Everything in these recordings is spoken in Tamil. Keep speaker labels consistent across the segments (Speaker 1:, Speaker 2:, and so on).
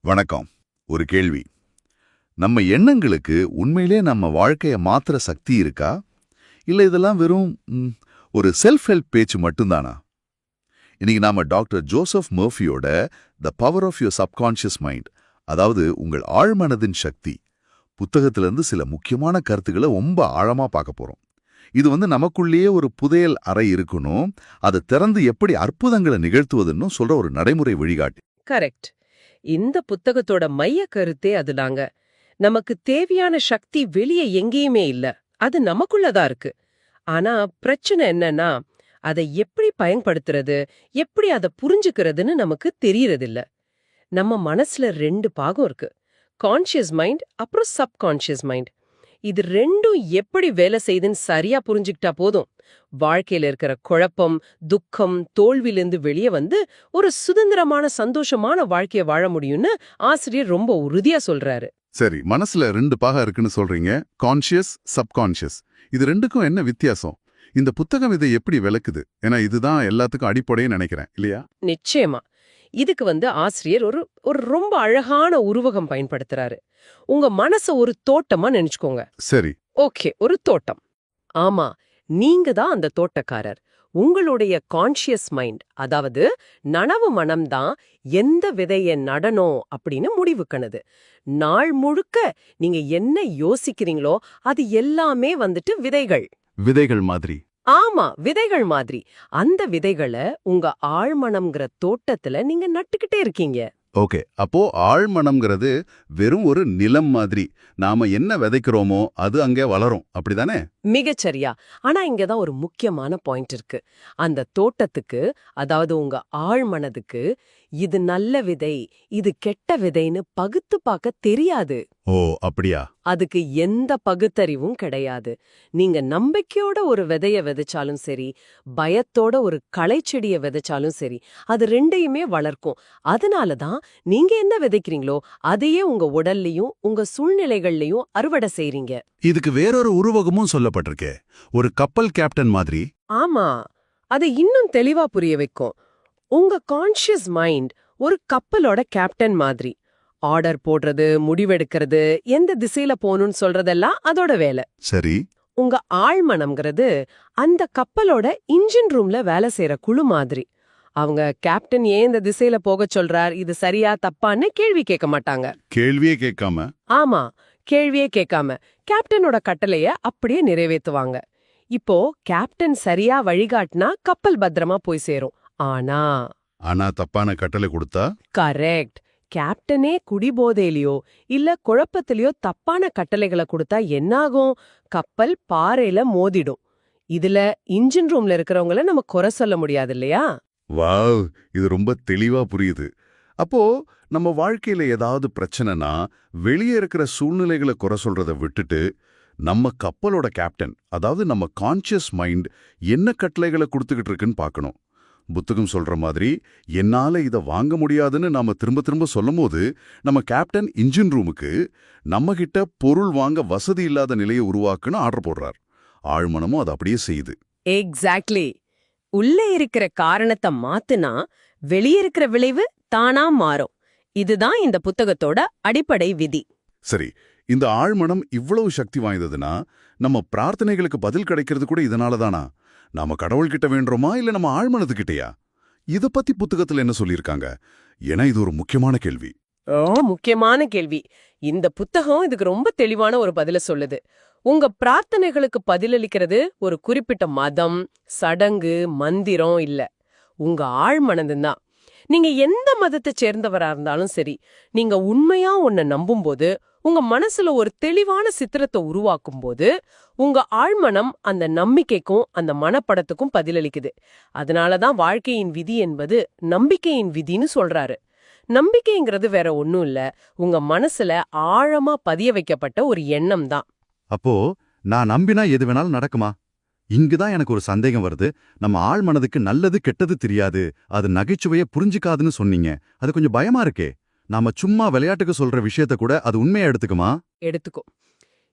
Speaker 1: வணக்கம். ஒரு கேள்வி. நம்ம எண்ணங்களுக்கு உண்மையிலே நம்ம வாழ்க்கைய மாத்துற சக்தி இருக்கா? இல்ல இதெல்லாம் வெறும் ஒரு செல்ஃப் ஹெல்ப் பேச்சு மட்டும்தானா? இன்னைக்கு நாம doctor Joseph மர்ஃபியோட the power of your subconscious mind அதாவது உங்கள் ஆழ்மனதின் சக்தி. புத்தகத்திலிருந்து சில முக்கியமான கருத்துக்களை ரொம்ப ஆழமா பார்க்க போறோம். இது வந்து நமக்குள்ளேயே ஒரு புதையல் அறை இருக்கணும். அதை திறந்து எப்படி அற்புதங்களை நிகழ்த்துவதுன்னு சொல்ற ஒரு நடைமுறை வழிகாட்டி.
Speaker 2: கரெக்ட் இந்த புத்தகத்தோட மைய கருத்தே அதுதாங்க. நமக்கு தேவையான சக்தி வெளியே எங்கேயுமே இல்ல. அது நமக்குள்ளதான் இருக்கு. ஆனா பிரச்சனை என்னன்னா அதை எப்படி பயன்படுத்துறது எப்படி அதை புரிஞ்சுக்கிறதுன்னு நமக்கு தெரியறதில்ல. நம்ம மனசுல ரெண்டு பாகம் இருக்கு. கான்ஷியஸ் மைண்ட் அப்புறம் சப்கான்ஷியஸ் மைண்ட் இது ரெண்டும் எப்படி வேலை செய்யுதுன்னு சரியா புரிஞ்சுக்கிட்டா போதும். வாழ்க்கையில இருக்கிற குழப்பம் துக்கம் தோல்வியிலிருந்து வெளியே வந்து ஒரு சுதந்திரமான சந்தோஷமான வாழ்க்கைய வாழ முடியும்னு ஆசிரியர் ரொம்ப உறுதியா சொல்றாரு.
Speaker 1: சரி மனசுல ரெண்டு பாகம் இருக்குன்னு சொல்றீங்க. கான்ஷியஸ் சப்கான்ஷியஸ் இது ரெண்டுக்கும் என்ன வித்தியாசம்? இந்த புத்தகம் இதை எப்படி விளக்குது? ஏன்னா இதுதான் எல்லாத்துக்கும் அடிப்படைன்னு நினைக்கிறேன் இல்லையா?
Speaker 2: நிச்சயமா. இதுக்கு வந்து ஆசிரியர் ஒரு ஒரு ரொம்ப அழகான உருவகம் பயன்படுத்துறாரு. உங்க மனச ஒரு தோட்டமா நினைச்சுக்கோங்க.
Speaker 1: சரி.
Speaker 2: ஓகே ஒரு தோட்டம். ஆமா நீங்க தான் அந்த தோட்டக்காரர். உங்களுடைய கான்ஷியஸ் மைண்ட் அதாவது நனவு மனம்தான் எந்த விதைய நடணும் அப்படின்னு முடிவுக்கணுது நாள் முழுக்க நீங்க என்ன யோசிக்கிறீங்களோ அது எல்லாமே வந்துட்டு விதைகள்.
Speaker 1: விதைகள் மாதிரி.
Speaker 2: ஆமா விதைகள் மாதிரி. அந்த விதைகளை உங்க ஆழ்மனம்ங்கிற தோட்டத்துல நீங்க நட்டுக்கிட்டே இருக்கீங்க.
Speaker 1: ஓகே அப்போ ஆழ்மனம்ங்கிறது வெறும் ஒரு நிலம் மாதிரி. நாம என்ன விதைக்கிறோமோ அது அங்கே வளரும். அப்படிதானே?
Speaker 2: மிகச்சரியா. ஆனா இங்கதான் ஒரு முக்கியமான பாயிண்ட் இருக்கு. அந்த தோட்டத்துக்கு அதாவது உங்க ஆழ்மனதுக்கு இது நல்ல விதை இது கெட்ட விதைன்னு பகுத்து பார்க்க தெரியாது.
Speaker 1: ஓ அப்படியா?
Speaker 2: அதுக்கு எந்த பகுத்தறிவும் கிடையாது. நீங்க நம்பிக்கையோட ஒரு விதைய விதைச்சாலும் சரி பயத்தோட ஒரு களைச்செடிய விதைச்சாலும் சரி அது ரெண்டையுமே வளர்க்கும். அதனால தான் நீங்க என்ன விதைக்கிறீங்களோ அதையே உங்க உடல்லையும் உங்க சூழ்நிலைகள்லயும் அறுவடை செய்றீங்க.
Speaker 1: இதுக்கு வேறொரு உருவகமும் சொல்லப்பட்டிருக்கே. ஒரு கப்பல் கேப்டன் மாதிரி.
Speaker 2: ஆமா. அதை இன்னும் தெளிவா புரிய வைக்கும். உங்க கான்ஷியஸ் மைண்ட் ஒரு கப்பலோட கேப்டன் மாதிரி. ஆர்டர் போடுறது முடிவெடுக்கிறது எந்த திசையில போகணும்னு சொல்றதெல்லாம் அதோட வேலை.
Speaker 1: சரி.
Speaker 2: உங்க ஆழ்மனம்ங்கிறது அந்த கப்பலோட இன்ஜின் ரூம்ல வேலை செய்யற குழு மாதிரி. அவங்க கேப்டன் ஏன் இந்த திசையில போக சொல்றார் இது சரியா தப்பான்னு கேள்வி கேட்க மாட்டாங்க.
Speaker 1: கேள்வியே கேட்காம?
Speaker 2: ஆமா கேள்வியே கேட்காம. கேப்டனோட கட்டளைய அப்படியே நிறைவேத்துவாங்க. இப்போ கேப்டன் சரியா வழிகாட்டினா கப்பல் பத்திரமா போய் சேரும். ஆனா
Speaker 1: ஆனா தப்பான கட்டளை கொடுத்தா?
Speaker 2: கரெக்ட். கேப்டனே குடிபோதையிலயோ இல்ல குழப்பத்திலயோ தப்பான கட்டளைகளை கொடுத்தா என்னாகும்? கப்பல் பாறையில மோதிடும். இதுல இன்ஜின் ரூம்ல இருக்கிறவங்கள நம்ம குறை சொல்ல முடியாது இல்லையா?
Speaker 1: வாவ் இது ரொம்ப தெளிவா புரியுது. அப்போ நம்ம வாழ்க்கையில ஏதாவது பிரச்சனைனா வெளியே இருக்கிற சூழ்நிலைகளை குறை சொல்றத விட்டுட்டு நம்ம கப்பலோட கேப்டன் அதாவது நம்ம கான்ஷியஸ் மைண்ட் என்ன கட்டளைகளை கொடுத்துக்கிட்டு இருக்குன்னு பார்க்கணும். புத்தகம் சொல்ற மாதிரி என்னால இத வாங்க முடியாதுன்னு நாம திரும்ப திரும்ப சொல்லும்போது நம்ம கேப்டன் இன்ஜின் ரூமுக்கு நம்ம கிட்ட பொருள் வாங்க வசதி இல்லாத நிலையை உருவாக்குன்னு ஆர்டர் போடுறார். ஆழ்மனமும் அது அப்படியே செய்யுது.
Speaker 2: எக்ஸாக்ட்லி உள்ளே இருக்கிற காரணத்தை மாத்துனா வெளியே இருக்கிற விளைவு தானா மாறும். இதுதான் இந்த புத்தகத்தோட அடிப்படை விதி.
Speaker 1: சரி இந்த ஆழ்மனம் இவ்வளவு சக்தி வாய்ந்ததுன்னா நம்ம பிரார்த்தனைகளுக்கு பதில் கிடைக்கிறது கூட இதனால தானா? நாம கடவுள்கிட்ட வேண்டுறோமா இல்ல நம்ம ஆழ்மனத்துக்கிட்டயா இத பத்தி புத்தகத்துல என்ன சொல்லியிருக்காங்க ஏன்னா இது ஒரு முக்கியமான கேள்வி.
Speaker 2: ஓ முக்கியமான கேள்வி. இந்த புத்தகம் இதுக்கு ரொம்ப தெளிவான ஒரு பதில சொல்லுது. உங்க பிரார்த்தனைகளுக்கு பதிலளிக்கிறது ஒரு குறிப்பிட்ட மதம் சடங்கு மந்திரம் இல்ல. உங்க ஆழ்மனதுதான். நீங்க எந்த மதத்தை சேர்ந்தவரா இருந்தாலும் சரி நீங்க உண்மையா ஒன்ன நம்பும்போது உங்க மனசுல ஒரு தெளிவான சித்திரத்தை உருவாக்கும் போது உங்க ஆழ்மனம் அந்த நம்பிக்கைக்கும் அந்த மனப்படத்துக்கும் பதிலளிக்குது. அதனாலதான் வாழ்க்கையின் விதி என்பது நம்பிக்கையின் விதின்னு சொல்றாரு. நம்பிக்கைங்கிறது வேற ஒண்ணும் இல்ல உங்க மனசுல ஆழமா பதிய வைக்கப்பட்ட ஒரு எண்ணம் தான்.
Speaker 3: அப்போ நான் நம்பினா எது வேணாலும் நடக்குமா? இங்குதான் எனக்கு ஒரு சந்தேகம் வருது. நம்ம ஆள் மனதுக்கு நல்லது கெட்டது தெரியாது. அது நகைச்சுவைய புரிஞ்சுக்காதுன்னு சொன்னீங்க. அது கொஞ்சம் பயமா இருக்கே. நாம சும்மா விளையாட்டுக்கு சொல்ற விஷயத்த கூட அது உண்மையா எடுத்துக்குமா?
Speaker 2: எடுத்துக்கோ.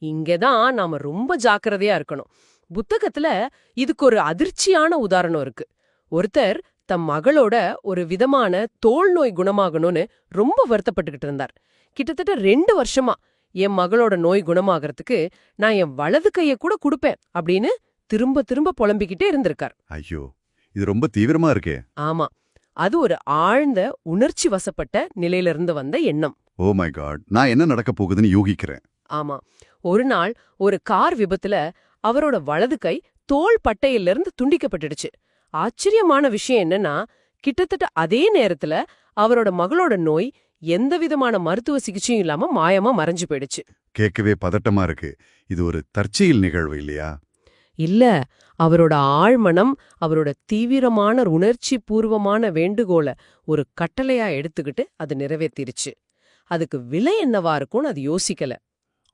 Speaker 2: இங்கதான் நாம ரொம்ப ஜாக்கிரதையா இருக்கணும். புத்தகத்துல இதுக்கு ஒரு அதிர்ச்சியான உதாரணம் இருக்கு. ஒருத்தர் தம் மகளோட ஒரு விதமான தோல் நோய் குணமாகணும்னு ரொம்ப வருத்தப்பட்டுக்கிட்டு இருந்தார். கிட்டத்தட்ட ரெண்டு வருஷமா என் மகளோட நோய் குணமாகறதுக்கு நான் என் வலது கையை கூட கொடுப்பேன் அப்படின்னு திரும்ப திரும்ப புலம்பிக்கிட்டே இருந்திருக்கார்.
Speaker 1: ஐயோ இது ரொம்ப தீவிரமா இருக்கே.
Speaker 2: ஆமா அது ஒரு ஆழ்ந்த உணர்ச்சி வசப்பட்ட நிலையிலிருந்து வந்த எண்ணம்.
Speaker 1: ஓ மை காட் நான் என்ன நடக்க போகுதுன்னு யூகிக்கிறேன்.
Speaker 2: ஆமா ஒரு நாள் ஒரு கார் விபத்துல அவரோட வலது கை தோள் பட்டையிலிருந்து துண்டிக்கப்பட்டுடுச்சு. ஆச்சரியமான விஷயம் என்னன்னா கிட்டத்தட்ட அதே நேரத்துல அவரோட மகளோட நோய் எந்த விதமான மருத்துவ சிகிச்சையும் இல்லாம மாயமா மறைஞ்சு போயிடுச்சு.
Speaker 1: கேட்கவே பதட்டமா இருக்கு. இது ஒரு தற்செயல் நிகழ்வு இல்லையா?
Speaker 2: இல்ல அவரோட ஆழ்மனம் அவரோட தீவிரமான உணர்ச்சி பூர்வமான வேண்டுகோளை ஒரு கட்டளையா எடுத்துக்கிட்டு அது நிறைவேத்திருச்சு. அதுக்கு விலை என்னவா இருக்கும்னு அது யோசிக்கல.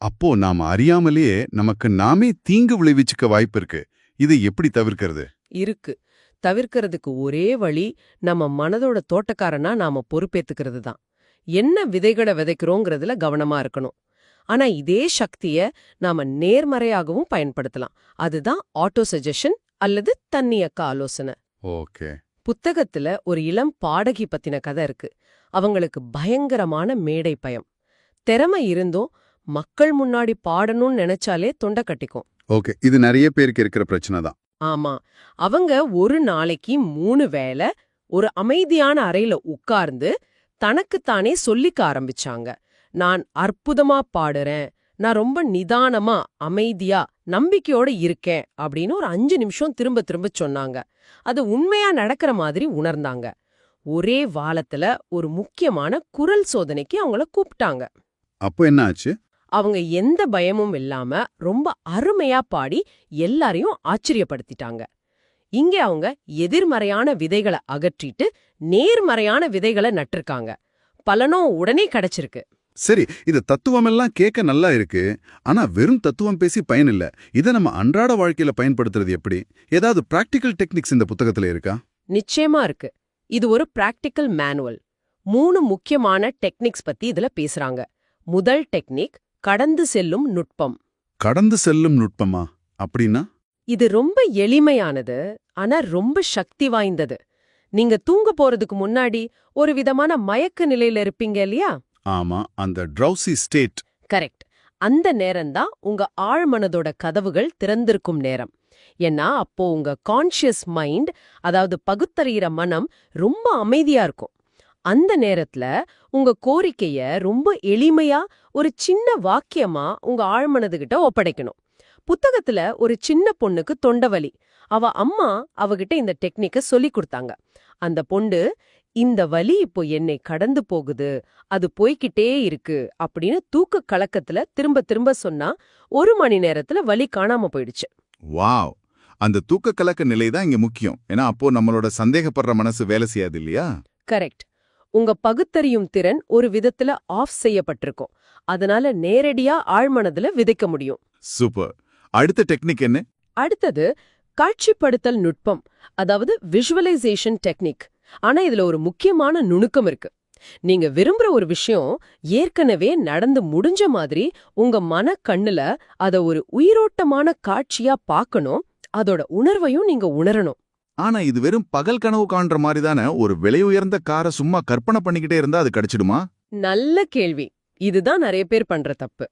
Speaker 1: அப்போ நாம அறியாமலேயே நமக்கு நாமே தீங்கு விளைவிச்சுக்க வாய்ப்பு இருக்கு இதை எப்படி தவிர்க்கிறது?
Speaker 2: இருக்கு. தவிர்க்கிறதுக்கு ஒரே வழி நம்ம மனதோட தோட்டக்காரனா நாம பொறுப்பேத்துக்கிறது தான் என்ன விதைகளை விதைக்கிறோங்கிறதுல கவனமா இருக்கணும். ஆனா இதே சக்திய நாம நேர்மறையாகவும் பயன்படுத்தலாம். அதுதான் ஆட்டோ சஜஷன் அல்லது தன்னியக்க ஆலோசனை.
Speaker 1: ஓகே.
Speaker 2: புத்தகத்துல ஒரு இளம் பாடகி பத்தின கதை இருக்கு. அவங்களுக்கு பயங்கரமான மேடை பயம். திறமை இருந்தும் மக்கள் முன்னாடி பாடணும்னு நினைச்சாலே தொண்டை கட்டிக்கும்.
Speaker 1: ஓகே. இது நிறைய பேருக்கு இருக்கிற பிரச்சனை தான்.
Speaker 2: ஆமா. அவங்க ஒரு நாளைக்கு மூணு வேளை ஒரு அமைதியான அறையில உட்கார்ந்து தனக்குத்தானே சொல்லிக்க ஆரம்பிச்சாங்க. நான் அற்புதமா பாடுறேன் நான் ரொம்ப நிதானமா அமைதியா நம்பிக்கையோட இருக்கேன் அப்படின்னு ஒரு அஞ்சு நிமிஷம் திரும்ப திரும்ப சொன்னாங்க. அது உண்மையா நடக்கிற மாதிரி உணர்ந்தாங்க. ஒரே வாலத்துல ஒரு முக்கியமான குரல் சோதனைக்கு அவங்கள கூப்பிட்டாங்க.
Speaker 1: அப்போ என்ன ஆச்சு
Speaker 2: அவங்க எந்த பயமும் இல்லாம ரொம்ப அருமையா பாடி எல்லாரையும் ஆச்சரியப்படுத்திட்டாங்க. இங்க அவங்க எதிர்மறையான விதைகளை அகற்றிட்டு நேர்மறையான விதைகளை நட்டிருக்காங்க. பலனும் உடனே கிடைச்சிருக்கு.
Speaker 1: சரி இது தத்துவம் எல்லாம் கேட்க நல்லா இருக்கு. ஆனா வெறும் தத்துவம் பேசி பயன் இல்ல. இதை நம்ம அன்றாட வாழ்க்கையில பயன்படுத்துறது எப்படி? ஏதாவது பிராக்டிக்கல் டெக்னிக்ஸ் இந்த புத்தகத்துல இருக்கா?
Speaker 2: நிச்சயமா இருக்கு. இது ஒரு பிராக்டிக்கல் மேனுவல் மூணு முக்கியமான டெக்னிக்ஸ் பத்தி இதுல பேசுறாங்க. முதல் டெக்னிக் கடந்து செல்லும் நுட்பம்.
Speaker 1: கடந்து செல்லும் நுட்பமா? அப்படின்னா?
Speaker 2: இது ரொம்ப எளிமையானது ஆனா ரொம்ப சக்தி வாய்ந்தது. நீங்க தூங்க போறதுக்கு முன்னாடி ஒரு விதமான மயக்க நிலையில இருப்பீங்க இல்லையா?
Speaker 1: ஆமா அந்த ட்ரௌசி ஸ்டேட்.
Speaker 2: கரெக்ட். அந்த நேரம்தான் உங்க ஆழ்மனதோட கதவுகள் திறந்திருக்கும் நேரம். ஏன்னா அப்போ உங்க கான்ஷியஸ் மைண்ட் அதாவது பகுத்தறிகிற மனம் ரொம்ப அமைதியா இருக்கும். அந்த நேரத்துல உங்க கோரிக்கைய ரொம்ப எளிமையா ஒரு சின்ன வாக்கியமா உங்க ஆழ்மனதுகிட்ட ஒப்படைக்கணும். புத்தகத்துல ஒரு சின்ன பொண்ணுக்கு தொண்டவலி அவ அம்மா அவகிட்ட இந்த டெக்னிக்க சொல்லி கொடுத்தாங்க. அந்த பொண்ணு இந்த வலி இப்போ என்னை கடந்து போகுது அது போய்க்கிட்டே இருக்கு அப்படின்னு தூக்க கலக்கத்துல திரும்ப திரும்ப சொன்னா ஒரு மணி நேரத்துல வலி காணாம போயிடுச்சு.
Speaker 1: வாவ்! அந்த தூக்க கலக்க நிலை தான் இங்க முக்கியம். ஏன்னா அப்போ நம்மளோட சந்தேகப்படுற மனசு வேலை செய்யாது இல்லையா?
Speaker 2: கரெக்ட். உங்க பகுத்தறியும் திறன் ஒரு விதத்துல ஆஃப் செய்யப்பட்டிருக்கும். அதனால நேரடியா ஆழ்மனதுல விதைக்க முடியும்.
Speaker 1: சூப்பர். அடுத்த டெக்னிக் என்ன?
Speaker 2: அடுத்தது காட்சிப்படுத்தல் நுட்பம் அதாவது விஷுவலைசேஷன் டெக்னிக் ஆனா இதுல ஒரு முக்கியமான நுணுக்கம் இருக்கு. நீங்க விரும்புற ஒரு விஷயம் ஏற்கனவே நடந்து முடிஞ்ச மாதிரி உங்க மன கண்ணுல அத ஒரு உயிரோட்டமான காட்சியா பார்க்கணும் அதோட உணர்வையும் நீங்க உணரணும்.
Speaker 1: ஆனா இது வெறும் பகல் கனவு காண்ற மாதிரி தானே ஒரு விலை உயர்ந்த காரை சும்மா கற்பனை பண்ணிக்கிட்டே இருந்தா அது கிடைச்சிடுமா?
Speaker 2: நல்ல கேள்வி. இதுதான் நிறைய பேர் பண்ற தப்பு.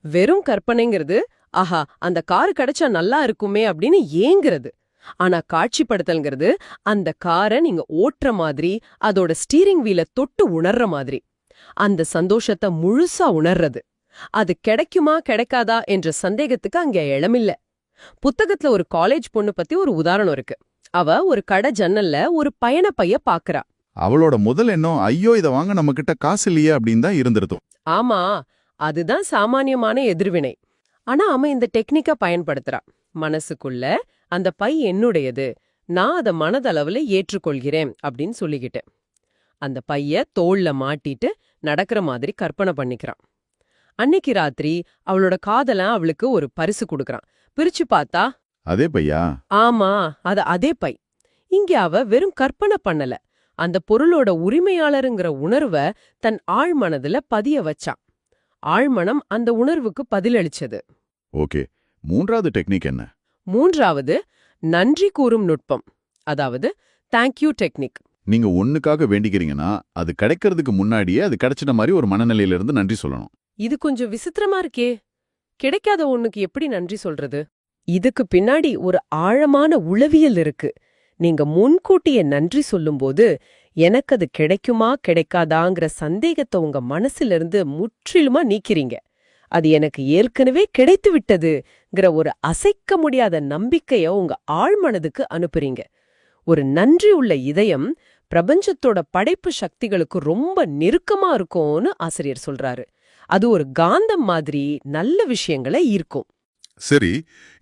Speaker 2: வெறும் கற்பனைங்கிறது ஆஹா அந்த கார் கிடைச்சா நல்லா இருக்குமே அப்படின்னு ஏங்குறது. ஆனா காட்சிப்படுத்தல்ங்கிறது அந்த காரை நீங்க ஓட்டுற மாதிரி அதோட ஸ்டீரிங் வீல தொட்டு உணர்ற மாதிரி. அந்த சந்தோஷத்தை முழுசா உணர்றது. அது கிடைக்குமா கிடைக்காதா என்ற சந்தேகத்துக்கு அங்க இடமில்ல புத்தகத்துல ஒரு காலேஜ் பொண்ணு பத்தி ஒரு உதாரணம் இருக்கு. அவ ஒரு கடை ஜன்னல்ல ஒரு பயண பைய பாக்குறா.
Speaker 1: அவளோட முதல் எண்ணம் ஐயோ இதை வாங்க நம்ம கிட்ட காசு இல்லையே அப்படின்னு தான் இருந்திருக்கும்.
Speaker 2: ஆமா அதுதான் சாமானியமான எதிர்வினை. ஆனா அவன் இந்த டெக்னிக்க பயன்படுத்துறா. மனசுக்குள்ள அந்த பை என்னுடையது. நான் அத மனதளவுல ஏற்றுக்கொள்கிறேன் அப்படின்னு சொல்லிக்கிட்டேன் அந்த பைய தோள்ல மாட்டிட்டு நடக்கிற மாதிரி கற்பனை பண்ணிக்கிறான். அன்னைக்கு ராத்திரி அவளோட காதலன் அவளுக்கு ஒரு பரிசு கொடுக்கறான். பிரிச்சு பார்த்தா
Speaker 1: அதே பையா?
Speaker 2: ஆமா அது அதே பை. இங்க அவ வெறும் கற்பனை பண்ணல. அந்த பொருளோட உரிமையாளருங்கிற உணர்வை தன் ஆழ்மனதுல பதிய வச்சான். ஆழ்மனம் அந்த உணர்வுக்கு பதிலளிச்சது.
Speaker 1: ஓகே மூன்றாவது டெக்னிக் என்ன?
Speaker 2: மூன்றாவது நன்றி கூறும் நுட்பம். அதாவது தேங்க்யூ டெக்னிக்
Speaker 4: நீங்க ஒண்ணுக்காக வேண்டிக்கிறீங்கன்னா அது கிடைக்கிறதுக்கு முன்னாடியே அது கிடைச்சிட்ட மாதிரி ஒரு மனநிலையில இருந்து நன்றி சொல்லணும்.
Speaker 2: இது கொஞ்சம் விசித்திரமா இருக்கே. கிடைக்காத ஒண்ணுக்கு எப்படி நன்றி சொல்றது? இதுக்கு பின்னாடி ஒரு ஆழமான உளவியல் இருக்கு. நீங்க முன்கூட்டியே நன்றி சொல்லும்போது எனக்கு அது கிடைக்குமா கிடைக்காதாங்கிற சந்தேகத்தை உங்க மனசிலிருந்து முற்றிலுமா நீக்கிறீங்க. அது எனக்கு ஏற்கனவே கிடைத்து விட்டதுங்கிற ஒரு அசைக்க முடியாத நம்பிக்கைய உங்க ஆழ்மனதுக்கு அனுப்புறீங்க. ஒரு நன்றி உள்ள இதயம் பிரபஞ்சத்தோட படைப்பு சக்திகளுக்கு ரொம்ப நெருக்கமா இருக்கும்னு ஆசிரியர் சொல்றாரு. அது ஒரு காந்தம் மாதிரி நல்ல விஷயங்களை ஈர்க்கும்.
Speaker 1: சரி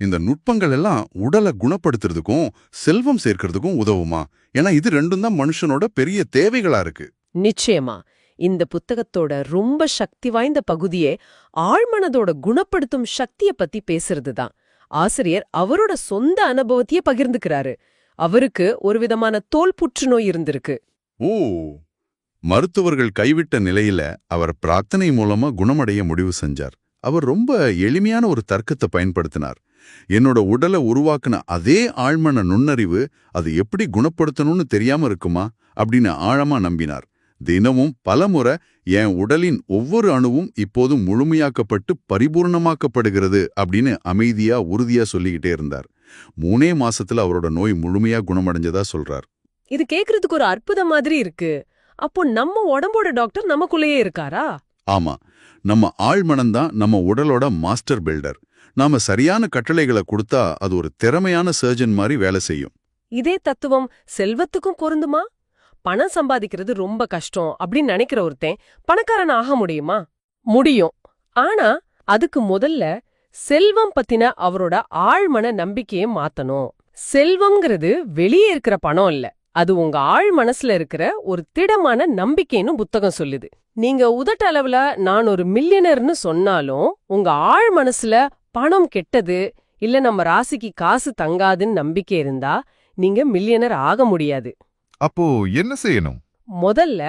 Speaker 1: இந்த நுட்பங்கள் எல்லாம் உடலை குணப்படுத்துறதுக்கும் செல்வம் சேர்க்கறதுக்கும் உதவுமா? ஏன்னா இது ரெண்டும் தான் மனுஷனோட பெரிய தேவைகளா இருக்கு.
Speaker 2: நிச்சயமா. இந்த புத்தகத்தோட ரொம்ப சக்தி வாய்ந்த பகுதியே ஆழ்மனதோட குணப்படுத்தும் சக்திய பத்தி பேசுறது தான் ஆசிரியர் அவரோட சொந்த அனுபவத்தையே பகிர்ந்துக்கிறாரு. அவருக்கு ஒரு விதமான தோல் புற்றுநோய் இருந்திருக்கு.
Speaker 1: ஓ மருத்துவர்கள் கைவிட்ட நிலையில அவர் பிரார்த்தனை மூலமா குணமடைய முடிவு செஞ்சார். அவர் ரொம்ப எளிமையான ஒரு தர்க்கத்தை பயன்படுத்தினார். என்னோட உடலை உருவாக்குன அதே ஆழ்மன நுண்ணறிவு அது எப்படி குணப்படுத்தணும்னு தெரியாம இருக்குமா? அப்படின்னு ஆழமா நம்பினார். தினமும் பலமுறை என் உடலின் ஒவ்வொரு அணுவும் இப்போதும் முழுமையாக்கப்பட்டு பரிபூர்ணமாக்கப்படுகிறது அப்படின்னு அமைதியா உறுதியா சொல்லிக்கிட்டே இருந்தார். மூணே மாசத்துல அவரோட நோய் முழுமையா குணமடைஞ்சதா சொல்றார்.
Speaker 2: இது கேக்குறதுக்கு ஒரு அற்புதம் மாதிரி இருக்கு. அப்போ நம்ம உடம்போட டாக்டர் நமக்குள்ளேயே இருக்காரா?
Speaker 1: ஆமா. நம்ம ஆழ்மனம்தான் நம்ம உடலோட மாஸ்டர் பில்டர். நாம சரியான கட்டளைகளை கொடுத்தா அது ஒரு திறமையான சர்ஜன் மாதிரி வேலை செய்யும்.
Speaker 2: இதே தத்துவம் செல்வத்துக்கும் பொருந்துமா? பணம் சம்பாதிக்கிறது ரொம்ப கஷ்டம் அப்படின்னு நினைக்கிற ஒருத்தன் பணக்காரன் ஆக முடியுமா? முடியும். ஆனா அதுக்கு முதல்ல செல்வம் பத்தின அவரோட ஆழ்மன நம்பிக்கையை மாத்தணும். செல்வம்ங்கிறது வெளியே இருக்கிற பணம் இல்ல. அது உங்க ஆழ் மனசுல இருக்கிற ஒரு திடமான நம்பிக்கைன்னு புத்தகம் சொல்லுது. நீங்க உதட்ட அளவுல நான் ஒரு மில்லியனர்னு சொன்னாலும் உங்க ஆழ் மனசுல பணம் கெட்டது இல்ல நம்ம ராசிக்கு காசு தங்காதுன்னு நம்பிக்கை இருந்தா நீங்க மில்லியனர் ஆக முடியாது.
Speaker 5: அப்போ என்ன செய்யணும்?
Speaker 2: முதல்ல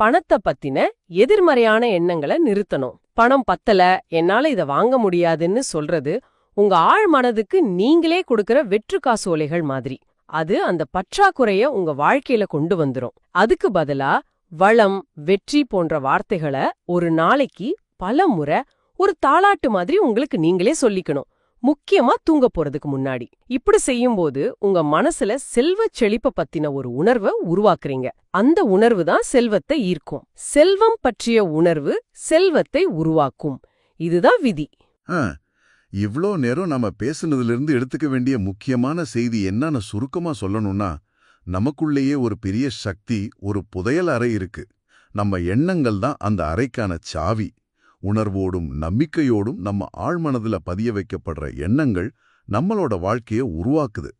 Speaker 2: பணத்தை பத்தின எதிர்மறையான எண்ணங்களை நிறுத்தணும். பணம் பத்தல என்னால இத வாங்க முடியாதுன்னு சொல்றது உங்க ஆழ் மனதுக்கு நீங்களே கொடுக்கற வெற்று காசோலைகள் மாதிரி. அது அந்த பற்றாக்குறைய உங்க வாழ்க்கையில கொண்டு வந்துரும். அதுக்கு பதிலா வளம் வெற்றி போன்ற வார்த்தைகளை ஒரு நாளைக்கு பல முறை ஒரு தாளாட்டு மாதிரி உங்களுக்கு நீங்களே சொல்லிக்கணும். முக்கியமா தூங்க போறதுக்கு முன்னாடி. இப்படி செய்யும்போது உங்க மனசுல செல்வ செழிப்ப பத்தின ஒரு உணர்வை உருவாக்குறீங்க. அந்த உணர்வு தான் செல்வத்தை ஈர்க்கும். செல்வம் பற்றிய உணர்வு செல்வத்தை உருவாக்கும். இதுதான் விதி.
Speaker 1: இவ்ளோ நேரம் நம்ம பேசுனதிலிருந்து எடுத்துக்க வேண்டிய முக்கியமான செய்தி என்னன்னு சுருக்கமா சொல்லணும்னா நமக்குள்ளேயே ஒரு பெரிய சக்தி ஒரு புதையல் அறை இருக்கு. நம்ம எண்ணங்கள் தான் அந்த அறைக்கான சாவி. உணர்வோடும் நம்பிக்கையோடும் நம்ம ஆழ்மனதுல பதிய வைக்கப்படுற எண்ணங்கள் நம்மளோட வாழ்க்கைய உருவாக்குது.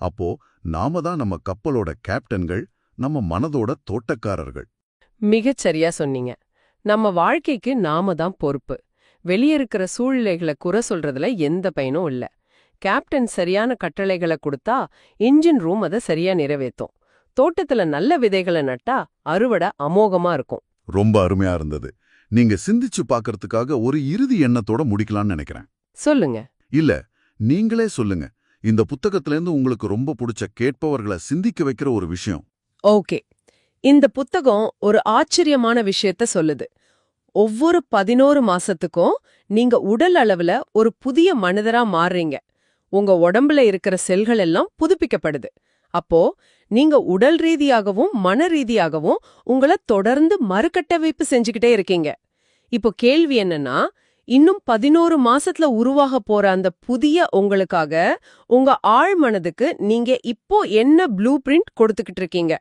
Speaker 1: அப்போ நாம தான் நம்ம கப்பலோட கேப்டன்கள் நம்ம மனதோட தோட்டக்காரர்கள்.
Speaker 2: மிகச் சரியா சொன்னீங்க. நம்ம வாழ்க்கைக்கு நாம தான் பொறுப்பு. வெளிய இருக்கிற சூழ்நிலைகளை குறை சொல்றதுல எந்த பயனும் இல்ல. கேப்டன் சரியான கட்டளைகளை கொடுத்தா இன்ஜின் ரூம் அதை சரியா நிறைவேத்தும். தோட்டத்துல நல்ல விதைகளை நட்டா அறுவடை அமோகமா இருக்கும்.
Speaker 1: ரொம்ப அருமையா இருந்தது. நீங்க சிந்திச்சு பார்க்கறதுக்காக ஒரு இறுதி எண்ணத்தோட முடிக்கலாம்னு நினைக்கிறேன்.
Speaker 2: சொல்லுங்க.
Speaker 1: இல்ல நீங்களே சொல்லுங்க. இந்த புத்தகத்திலேருந்து உங்களுக்கு ரொம்ப பிடிச்ச கேட்பவர்களை சிந்திக்க வைக்கிற ஒரு விஷயம்.
Speaker 2: ஓகே. இந்த புத்தகம் ஒரு ஆச்சரியமான விஷயத்த சொல்லுது. ஒவ்வொரு பதினோரு மாசத்துக்கும் நீங்க உடல் அளவுல ஒரு புதிய மனிதரா மாறுறீங்க. உங்க உடம்புல இருக்கிற செல்கள் எல்லாம் புதுப்பிக்கப்படுது. அப்போ நீங்க உடல் ரீதியாகவும் மன ரீதியாகவும் உங்கள தொடர்ந்து மறுகட்டமைப்பு செஞ்சுக்கிட்டே இருக்கீங்க. இப்போ கேள்வி என்னன்னா இன்னும் பதினோரு மாசத்துல உருவாக போற அந்த புதிய உங்களுக்காக உங்க ஆழ் மனதுக்கு நீங்க இப்போ என்ன ப்ளூ பிரிண்ட் கொடுத்துக்கிட்டு இருக்கீங்க?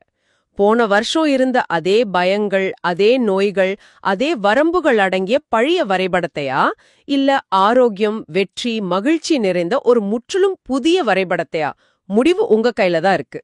Speaker 2: போன வருஷம் இருந்த அதே பயங்கள் அதே நோய்கள் அதே வரம்புகள் அடங்கிய பழைய வரைபடத்தையா? இல்ல ஆரோக்கியம் வெற்றி மகிழ்ச்சி நிறைந்த ஒரு முற்றிலும் புதிய வரைபடத்தையா? முடிவு உங்க கையில தான் இருக்கு.